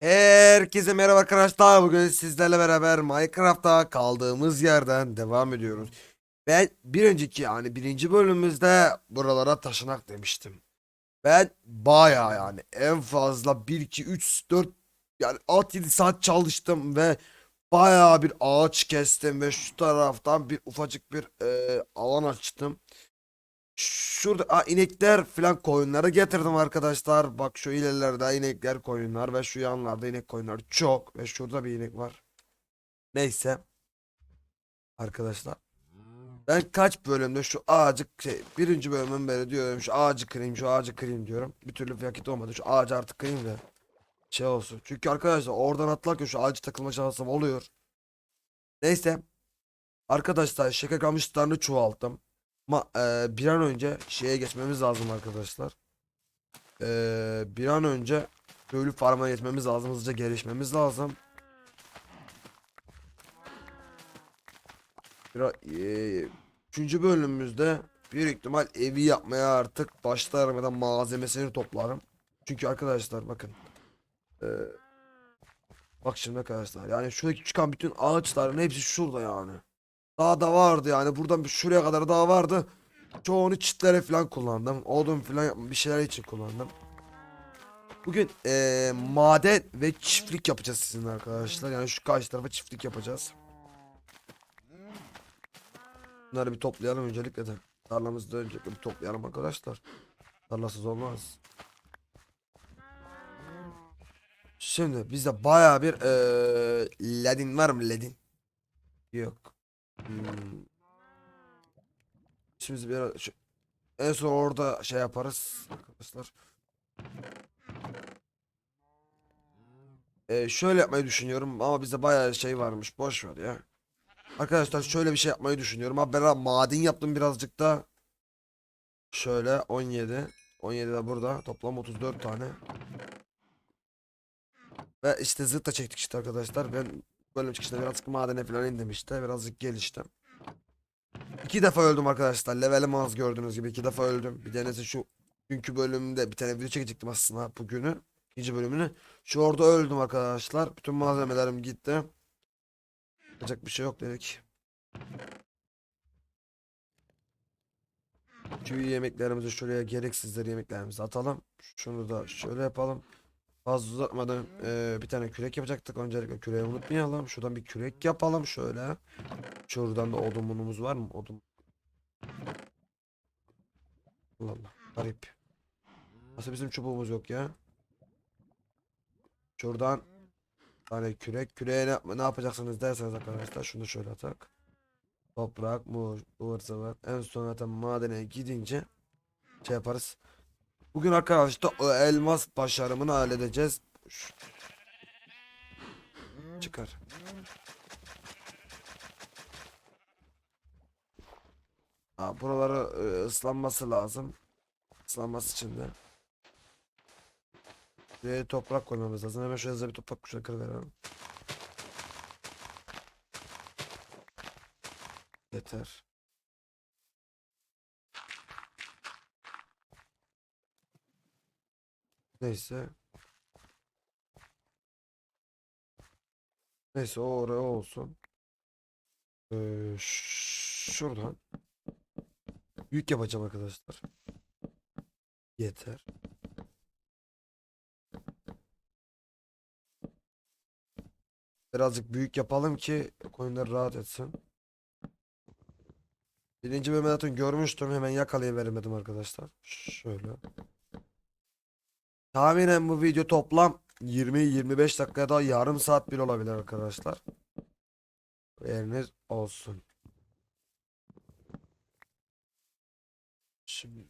Herkese merhaba arkadaşlar. Bugün sizlerle beraber Minecraft'ta kaldığımız yerden devam ediyoruz. Ben bir önceki yani birinci bölümümüzde buralara taşınak demiştim. Ben bayağı yani en fazla 1, 2, 3, 4 yani 6-7 saat çalıştım ve bayağı bir ağaç kestim ve şu taraftan bir ufacık bir e, alan açtım. Şurada aa, inekler falan koyunları getirdim arkadaşlar. Bak şu ilerlerde inekler koyunlar ve şu yanlarda inek koyunlar çok ve şurada bir inek var. Neyse. Arkadaşlar. Ben kaç bölümde şu ağacı şey, birinci bölümün beri diyorum şu ağacı kırayım şu ağacı kırayım diyorum. Bir türlü vakit olmadı. Şu ağacı artık kırayım da şey olsun. Çünkü arkadaşlar oradan atlarken şu ağacı takılma şansım oluyor. Neyse. Arkadaşlar şeker kamışlarını çoğalttım. Ama eee, bir an önce şeye geçmemiz lazım arkadaşlar. Eee, bir an önce köylü farmına geçmemiz lazım. Hızlıca gelişmemiz lazım. Biraz, eee, üçüncü bölümümüzde büyük ihtimal evi yapmaya artık başlarım ya da malzemesini toplarım. Çünkü arkadaşlar bakın. Eee, bak şimdi arkadaşlar yani şuradaki çıkan bütün ağaçların hepsi şurada yani. Daha da vardı yani buradan bir şuraya kadar daha vardı. Çoğunu çitlere falan kullandım. Odun falan bir şeyler için kullandım. Bugün eee, maden ve çiftlik yapacağız sizinle arkadaşlar. Yani şu karşı tarafa çiftlik yapacağız. Bunları bir toplayalım öncelikle de. Tarlamızda öncelikle bir toplayalım arkadaşlar. Tarlasız olmaz. Şimdi bizde baya bir eee ledin var mı ledin? Yok. Hmm. Şimdi biraz şu- en son orada şey yaparız arkadaşlar. Ee, şöyle yapmayı düşünüyorum ama bizde bayağı şey varmış. Boş ver ya. Arkadaşlar şöyle bir şey yapmayı düşünüyorum. Abi ben maden yaptım birazcık da. Şöyle 17. 17 de burada. Toplam 34 tane. Ve işte zıt da çektik işte arkadaşlar. Ben bölüm çıkışında birazcık madene falan indim işte. Birazcık geliştim. İki defa öldüm arkadaşlar. Levelim az gördüğünüz gibi iki defa öldüm. Bir tanesi şu günkü bölümde bir tane video çekecektim aslında bugünü. ikinci bölümünü. Şu orada öldüm arkadaşlar. Bütün malzemelerim gitti. Yapacak bir şey yok dedik. Şu yemeklerimizi şuraya gereksizleri yemeklerimizi atalım. Şunu da şöyle yapalım. Fazla uzatmadan eee, bir tane kürek yapacaktık. Öncelikle küreği unutmayalım. Şuradan bir kürek yapalım şöyle. Şuradan da odunumuz var mı? Odun. Allah Allah. Garip. Nasıl bizim çubuğumuz yok ya? Şuradan tane kürek. Küreğe ne, ne yapacaksınız derseniz arkadaşlar şunu şöyle atak. Toprak, muz, ıvır zıvır. En son zaten madene gidince şey yaparız. Bugün arkadaşlar o elmas başarımını halledeceğiz. Çıkar. Ha, buraları e, ıslanması lazım. Islanması için de. Buraya toprak koymamız lazım. Hemen şöyle bir toprak kuşa kırıverelim. Yeter. Neyse. Neyse o oraya olsun. Ee, şuradan. Büyük yapacağım arkadaşlar. Yeter. Birazcık büyük yapalım ki koyunlar rahat etsin. Birinci bölümde zaten görmüştüm. Hemen yakalayıvermedim arkadaşlar. Şöyle. Tahminen bu video toplam 20-25 dakika ya da yarım saat bile olabilir arkadaşlar. Yeriniz olsun. Şimdi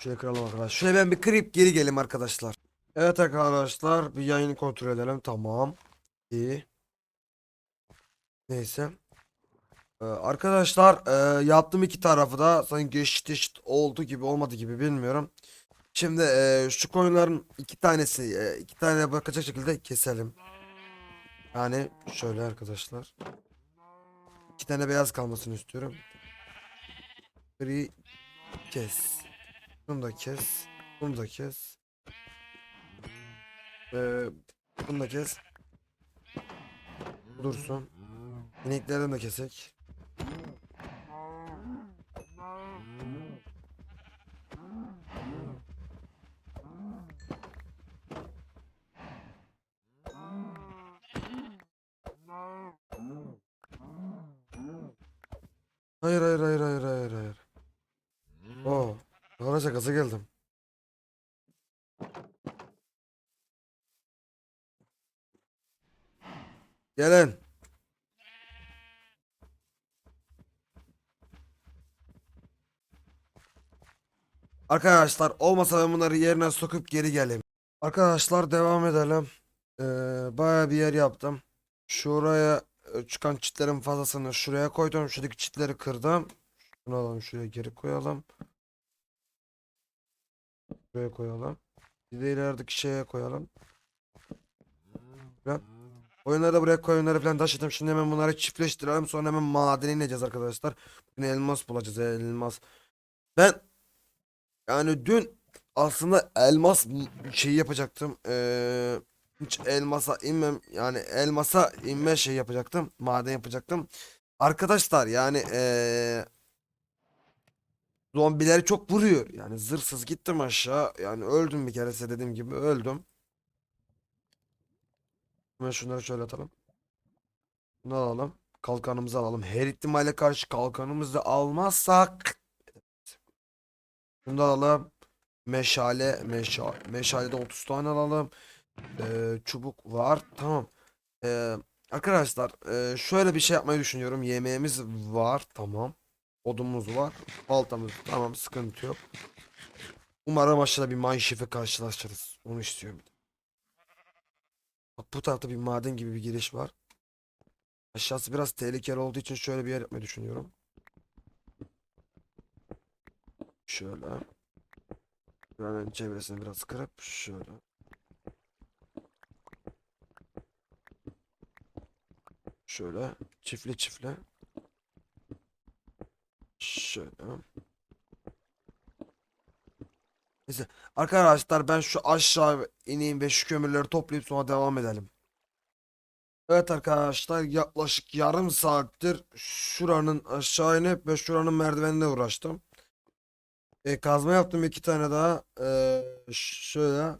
Şöyle kıralım arkadaşlar. Şöyle ben bir kırıp geri gelelim arkadaşlar. Evet arkadaşlar bir yayını kontrol edelim. Tamam. İyi. Neyse. Ee, arkadaşlar e, yaptığım iki tarafı da sanki eşit eşit oldu gibi olmadı gibi bilmiyorum. Şimdi e, şu koyunların iki tanesi e, iki tane bakacak şekilde keselim. Yani şöyle arkadaşlar. İki tane beyaz kalmasını istiyorum. Gri kes. Bunu da kes. Bunu da kes. Ee, bunu da kes. Dursun. İneklerden de kesek. Hayır hayır hayır hayır hayır hayır. Oo. Araca gaza geldim. Gelin. Arkadaşlar olmasa ben bunları yerine sokup geri geleyim. Arkadaşlar devam edelim. Ee, bayağı bir yer yaptım. Şuraya e, çıkan çitlerin fazlasını şuraya koydum. Şuradaki çitleri kırdım. Şunu alalım şuraya geri koyalım. Şuraya koyalım. Bir de ilerideki şeye koyalım. Güzel. Oyunları buraya koyunları falan taşıdım. Şimdi hemen bunları çiftleştirelim. Sonra hemen madene ineceğiz arkadaşlar. Bugün elmas bulacağız elmas. Ben yani dün aslında elmas şeyi yapacaktım. Ee, hiç elmasa inmem yani elmasa inme şey yapacaktım. Maden yapacaktım. Arkadaşlar yani ee, zombileri çok vuruyor. Yani zırhsız gittim aşağı. Yani öldüm bir kere size dediğim gibi öldüm. Hemen şunları şöyle atalım. Bunu alalım. Kalkanımızı alalım. Her ihtimale karşı kalkanımızı almazsak Şunu da alalım. Meşale, meşale, meşalede 30 tane alalım. Ee, çubuk var. Tamam. Ee, arkadaşlar, ee, şöyle bir şey yapmayı düşünüyorum. Yemeğimiz var. Tamam. Odumuz var. Baltamız. Tamam, sıkıntı yok. Umarım aşağıda bir mineshaft'e karşılaşırız. Onu istiyorum. Bak bu tarafta bir maden gibi bir giriş var. Aşağısı biraz tehlikeli olduğu için şöyle bir yer yapmayı düşünüyorum. Şöyle. Buranın çevresini biraz kırıp şöyle. Şöyle çiftle çiftle. Şöyle. Neyse arkadaşlar ben şu aşağı ineyim ve şu kömürleri toplayıp sonra devam edelim. Evet arkadaşlar yaklaşık yarım saattir şuranın aşağı inip ve şuranın merdivenine uğraştım. E, kazma yaptım iki tane daha. E, şöyle.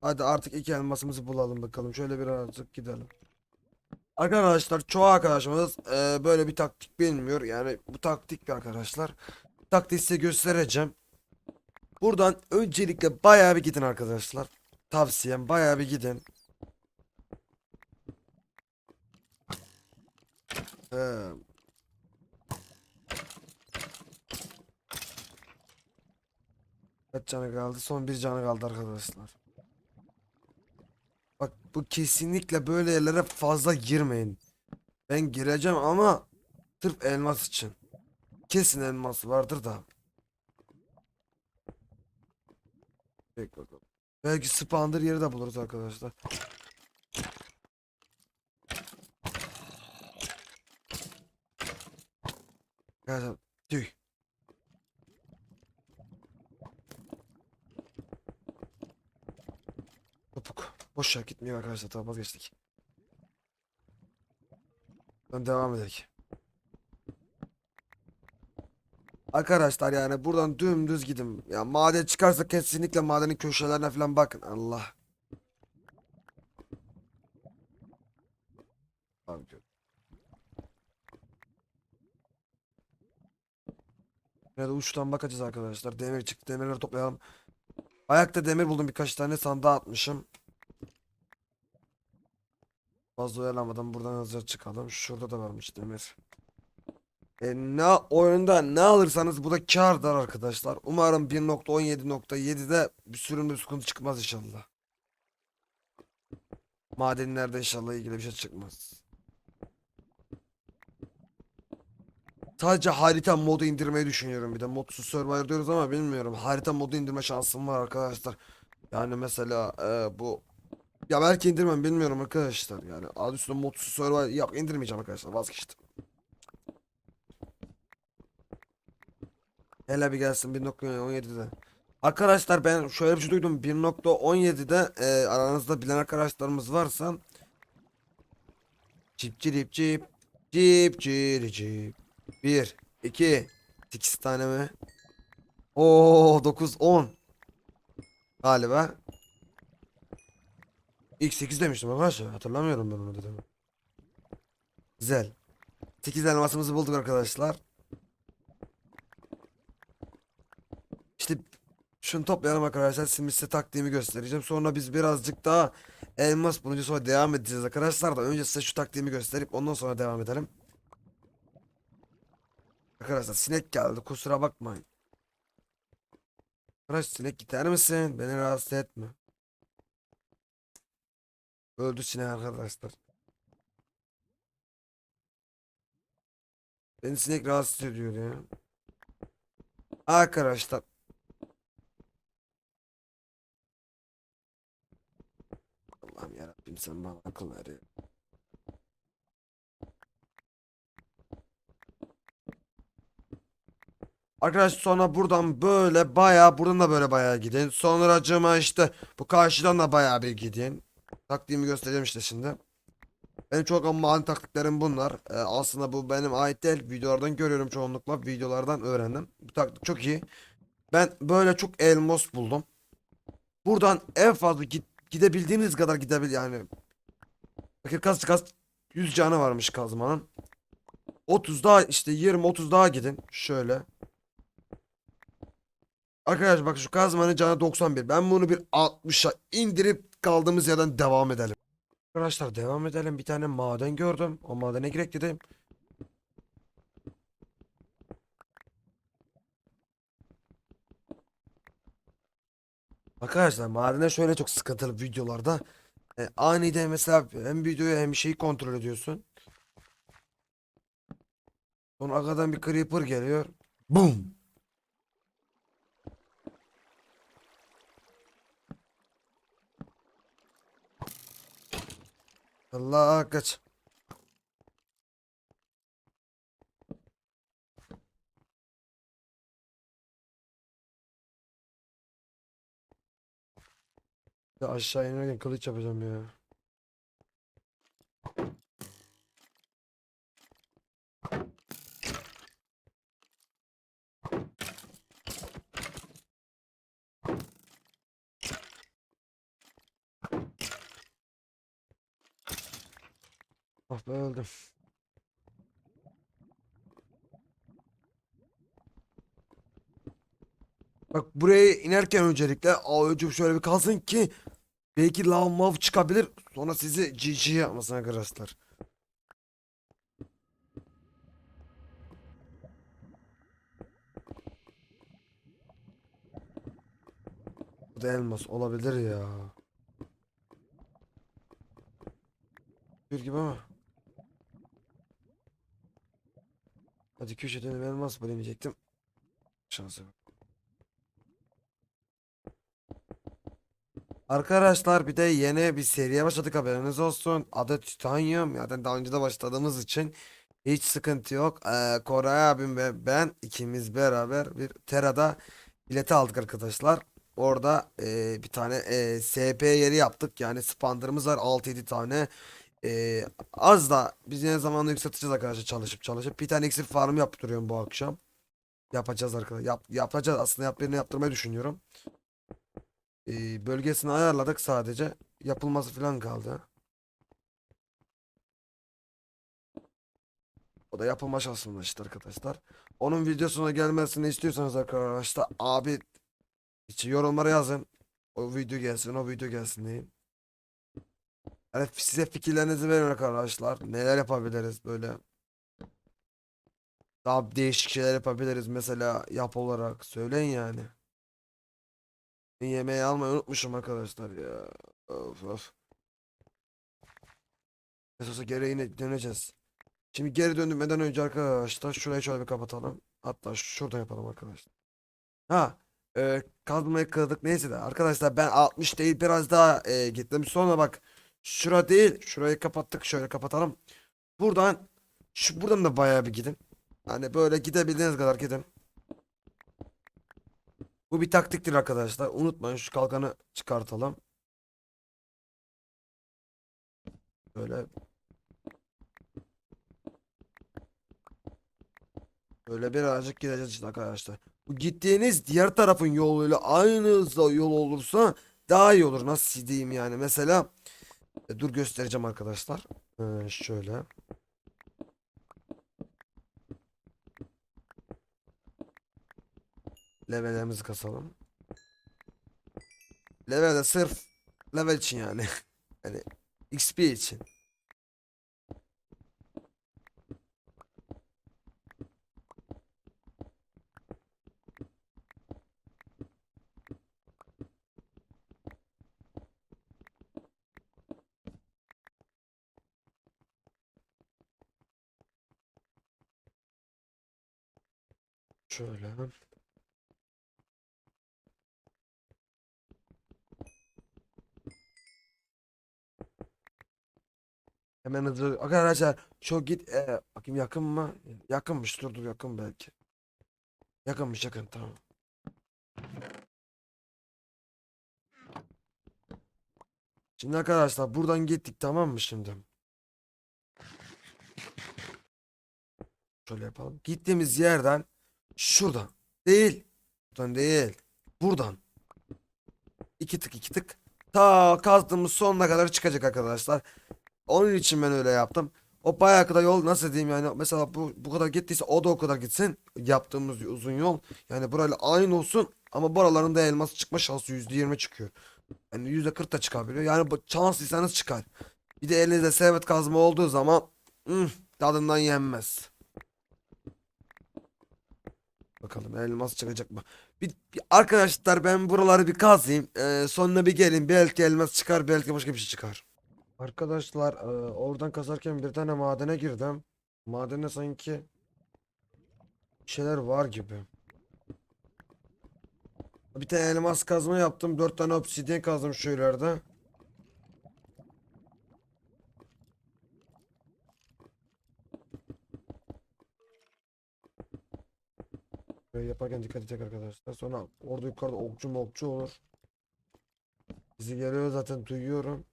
Hadi artık iki elmasımızı bulalım bakalım. Şöyle birazcık gidelim. Arkadaşlar çoğu arkadaşımız e, böyle bir taktik bilmiyor. Yani bu taktik bir arkadaşlar. Taktiği size göstereceğim. Buradan öncelikle bayağı bir gidin arkadaşlar. Tavsiyem bayağı bir gidin. Ee, Kaç canı kaldı? Son bir canı kaldı arkadaşlar. Bak bu kesinlikle böyle yerlere fazla girmeyin. Ben gireceğim ama sırf elmas için. Kesin elmas vardır da. Bek bakalım. Belki spawner yeri de buluruz arkadaşlar. Gel tüy. Boş yer gitmiyor arkadaşlar. Tamam vazgeçtik. Ben devam edelim. Arkadaşlar yani buradan dümdüz gidin. Ya maden çıkarsa kesinlikle madenin köşelerine falan bakın. Allah. Abi Yine de uçtan bakacağız arkadaşlar. Demir çıktı. Demirleri toplayalım. Ayakta demir buldum birkaç tane sandığa atmışım. Fazla oyalanmadan buradan hızlıca çıkalım. Şurada da varmış demir. E, ne oyunda ne alırsanız bu da kârdır arkadaşlar. Umarım 1.17.7'de bir sürümde sıkıntı çıkmaz inşallah. Madenlerde inşallah ilgili bir şey çıkmaz. Sadece harita modu indirmeyi düşünüyorum bir de modsuz survivor diyoruz ama bilmiyorum harita modu indirme şansım var arkadaşlar. Yani mesela e, bu ya belki indirmem bilmiyorum arkadaşlar yani adı üstünde modsuz survivor yok indirmeyeceğim arkadaşlar vazgeçtim. Hele bir gelsin 1.17'de. Arkadaşlar ben şöyle bir şey duydum 1.17'de e, aranızda bilen arkadaşlarımız varsa Cip cirip cip cip ciri cip 1 2 8 tane mi? Oo 9 10 Galiba İlk 8 demiştim arkadaşlar hatırlamıyorum ben onu dedim. Güzel 8 elmasımızı bulduk arkadaşlar. İşte şunu toplayalım arkadaşlar. Şimdi size taktiğimi göstereceğim. Sonra biz birazcık daha elmas bulunca sonra devam edeceğiz arkadaşlar da önce size şu taktiğimi gösterip ondan sonra devam edelim. Arkadaşlar sinek geldi kusura bakmayın. Arkadaş sinek gider misin? Beni rahatsız etme. Öldü sinek arkadaşlar. Beni sinek rahatsız ediyor ya. Arkadaşlar Allah'ım yarabbim sen bana akıl ver ya. Arkadaşlar sonra buradan böyle bayağı buradan da böyle bayağı gidin. Sonracığıma işte bu karşıdan da bayağı bir gidin. Taktiğimi göstereceğim işte şimdi. Benim çok ani taktiklerim bunlar. Ee, aslında bu benim ait değil. Videolardan görüyorum çoğunlukla. Videolardan öğrendim. Bu taktik çok iyi. Ben böyle çok elmas buldum. Buradan en fazla git, gidebildiğiniz kadar gidebil yani. Bakın kaç kaç 100 canı varmış kazmanın. 30 daha işte 20 30 daha gidin. Şöyle. Arkadaşlar bak şu kazmanın canı 91. Ben bunu bir 60'a indirip kaldığımız yerden devam edelim. Arkadaşlar devam edelim. Bir tane maden gördüm. O madene girek dedim. Arkadaşlar madene şöyle çok sıkıntılı videolarda. E, aniden mesela hem videoyu hem şeyi kontrol ediyorsun. Sonra arkadan bir creeper geliyor. Boom. Allah kaç. Ya aşağı inerken kılıç yapacağım ya. Öldüm. Bak buraya inerken öncelikle ağacım şöyle bir kalsın ki belki lav mav çıkabilir. Sonra sizi GG yapmasın arkadaşlar. Bu da elmas olabilir ya. Bir gibi ama. Hadi köşeden bir elmas bulayım diyecektim. Şansa bak. Arkadaşlar bir de yeni bir seriye başladık haberiniz olsun. Adı Titanium. Zaten daha önce de başladığımız için hiç sıkıntı yok. Ee, Koray abim ve ben ikimiz beraber bir Tera'da bileti aldık arkadaşlar. Orada e, bir tane e, SP yeri yaptık. Yani spanderımız var 6-7 tane. E, az da biz yine zamanla yükselteceğiz arkadaşlar çalışıp çalışıp. Bir tane eksik farm yaptırıyorum bu akşam. Yapacağız arkadaşlar. Yap, yapacağız aslında yap birini yaptırmayı düşünüyorum. Ee, bölgesini ayarladık sadece. Yapılması falan kaldı. O da yapılma aşamasında işte arkadaşlar. Onun videosuna gelmesini istiyorsanız arkadaşlar abi içi yorumlara yazın. O video gelsin, o video gelsin deyin. Yani size fikirlerinizi verin arkadaşlar. Neler yapabiliriz böyle. Daha değişik şeyler yapabiliriz mesela yap olarak söyleyin yani. Yemeği almayı unutmuşum arkadaşlar ya. Of of. Nasıl olsa gereğine döneceğiz. Şimdi geri dönmeden önce arkadaşlar şurayı şöyle bir kapatalım. Hatta şurada yapalım arkadaşlar. Ha, e, kazmayı kırdık neyse de arkadaşlar ben 60 değil biraz daha e, gittim. Sonra bak şura değil şurayı kapattık şöyle kapatalım. Buradan şu buradan da bayağı bir gidin. Hani böyle gidebildiğiniz kadar gidin. Bu bir taktiktir arkadaşlar. Unutmayın şu kalkanı çıkartalım. Böyle Böyle birazcık gideceğiz arkadaşlar. Bu gittiğiniz diğer tarafın yoluyla aynı hızda yol olursa daha iyi olur. Nasıl diyeyim yani. Mesela e, dur göstereceğim arkadaşlar. Ee, şöyle. Levellerimizi kasalım. Level de sırf level için yani. Yani XP için. Şöyle. Hemen hızlı. Arkadaşlar çok git. E, bakayım yakın mı? Yakınmış. Dur dur yakın belki. Yakınmış yakın tamam. Şimdi arkadaşlar buradan gittik tamam mı şimdi? Şöyle yapalım. Gittiğimiz yerden şuradan değil. Buradan değil. Buradan. İki tık iki tık. Ta kazdığımız sonuna kadar çıkacak arkadaşlar. Onun için ben öyle yaptım. O bayağı kadar yol nasıl diyeyim yani mesela bu bu kadar gittiyse o da o kadar gitsin. Yaptığımız uzun yol. Yani burayla aynı olsun ama buralarında elmas çıkma şansı %20 çıkıyor. Yani %40 da çıkabiliyor. Yani şanslıysanız çıkar. Bir de elinizde servet kazma olduğu zaman ıh, tadından yenmez. Bakalım elmas çıkacak mı? Bir, bir- arkadaşlar ben buraları bir kazayım. Ee, sonra bir gelin. Belki elmas çıkar, belki başka bir şey çıkar. Arkadaşlar e, oradan kazarken bir tane madene girdim. Madene sanki şeyler var gibi. Bir tane elmas kazma yaptım. Dört tane obsidyen kazdım şu Böyle yaparken dikkat edecek arkadaşlar. Sonra orada yukarıda okçu mokçu olur. Bizi geliyor zaten duyuyorum.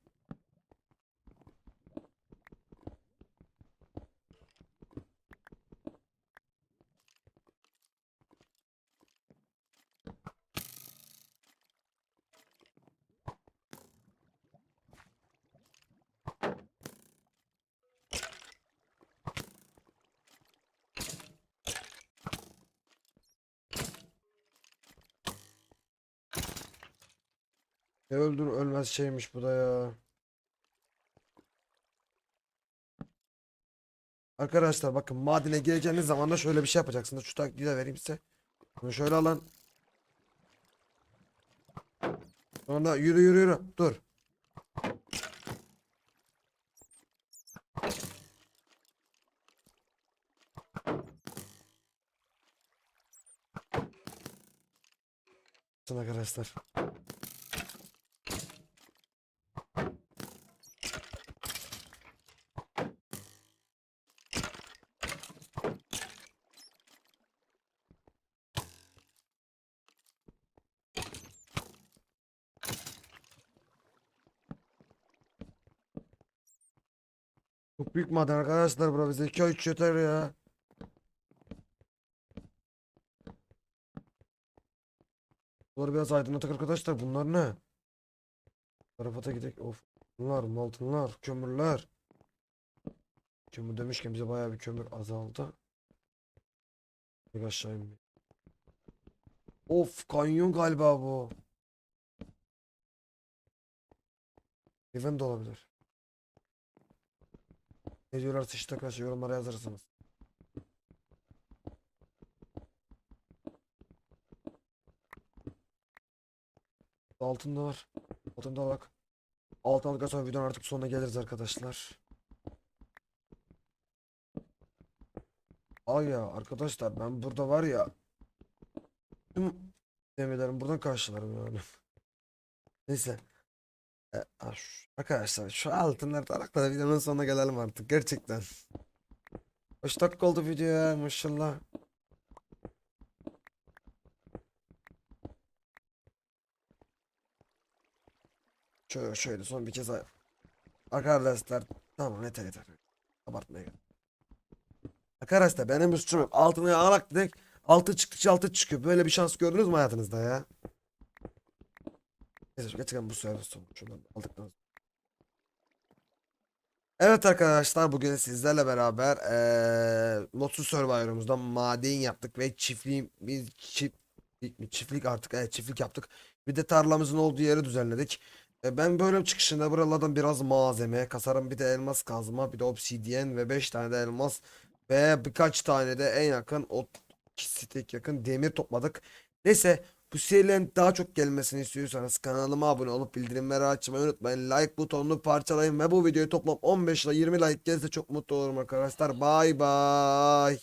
Ne öldür ölmez şeymiş bu da ya. Arkadaşlar bakın madene gireceğiniz zaman da şöyle bir şey yapacaksınız. Şu taktiği de vereyim size. Bunu şöyle alın. Sonra yürü yürü yürü. Dur. Arkadaşlar. Maden arkadaşlar bura bize 2 3 yeter ya. Bunları biraz aydınlatak arkadaşlar bunlar ne? Tarafa da gidelim. Of. Bunlar altınlar, kömürler. Kömür demişken bize bayağı bir kömür azaldı. Bir aşağı inme. Of kanyon galiba bu. Event de olabilir. Ne diyorlarsa işte arkadaşlar yorumlara yazarsınız. Altın da var. Altın da bak. Altın aldıktan sonra videonun artık sonuna geliriz arkadaşlar. var ya arkadaşlar ben burada var ya tüm demirlerimi buradan karşılarım yani. Neyse. E, arkadaşlar şu altınları tarakla da videonun sonuna gelelim artık gerçekten. Kaç dakika oldu video ya maşallah. Şöyle şöyle son bir kez Arkadaşlar tamam yeter yeter. Abartmaya gerek. Arkadaşlar benim yok. Altına alak dedik. Altı çıktıkça altı çıkıyor. Böyle bir şans gördünüz mü hayatınızda ya? Neyse gerçekten bu sefer son. Şuradan aldıktan sonra. Evet arkadaşlar bugün sizlerle beraber eee Modsuz Survivor'ımızda maden yaptık ve çiftliği biz çiftlik mi çiftlik artık evet çiftlik yaptık. Bir de tarlamızın olduğu yeri düzenledik. E, ben bölüm çıkışında buralardan biraz malzeme kasarım bir de elmas kazma bir de obsidyen ve 5 tane de elmas ve birkaç tane de en yakın o stek yakın demir topladık. Neyse bu serilerin daha çok gelmesini istiyorsanız kanalıma abone olup bildirimleri açmayı unutmayın. Like butonunu parçalayın ve bu videoyu toplam 15 ile 20 like gelirse çok mutlu olurum arkadaşlar. Bay bay.